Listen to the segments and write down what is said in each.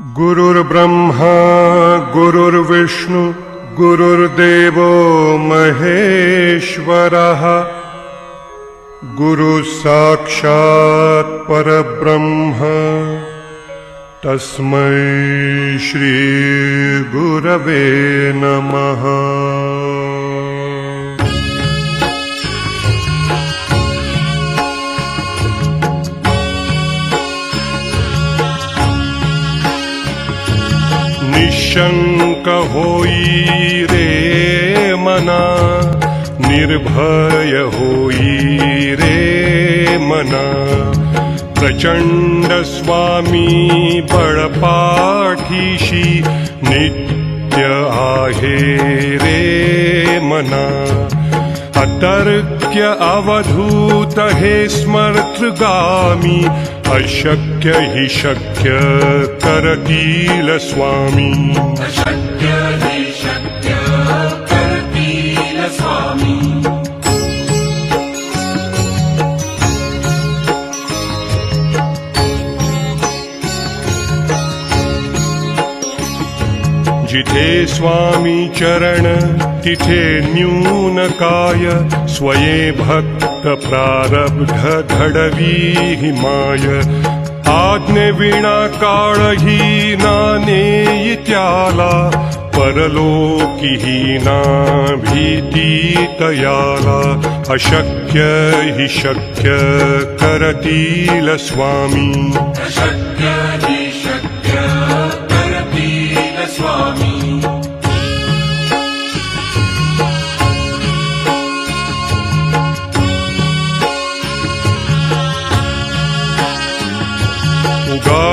गुरुर्ब्रह्मा गुरुर्विष्णु गुरुर्देवो महेश्वरः। गुरुः साक्षात् परब्रह्म। तस्मै श्रीगुरवे नमः निशङ्क होई रे मना निर्भय होई रे मना। प्रचण्ड स्वामी बळपाठीशी नित्य आहे रे मना अतर्क्य अवधूत हे स्मर्तृगामी अशक्य हि शक्य करतील स्वामी जिथे स्वामी चरण तिथे न्यून काय स्वये भक्त प्रारब्ध घडवी हिमाय आज्ञेविणा काळही नाने त्याला परलोकी ना भीती तयाला। अशक्य हि शक्य करतील स्वामी।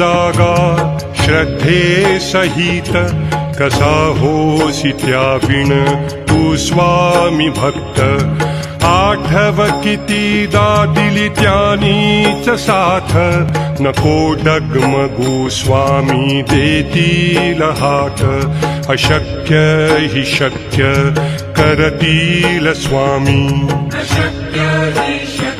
जागा श्रद्धे सहित कसा होसी त्या विण तू स्वामी भक्त. आठव कितीदा दिली त्यानीच साथ नको डगमगू स्वामी देतील हात. अशक्य हि शक्य करतील स्वामी. शक्य हि शक्य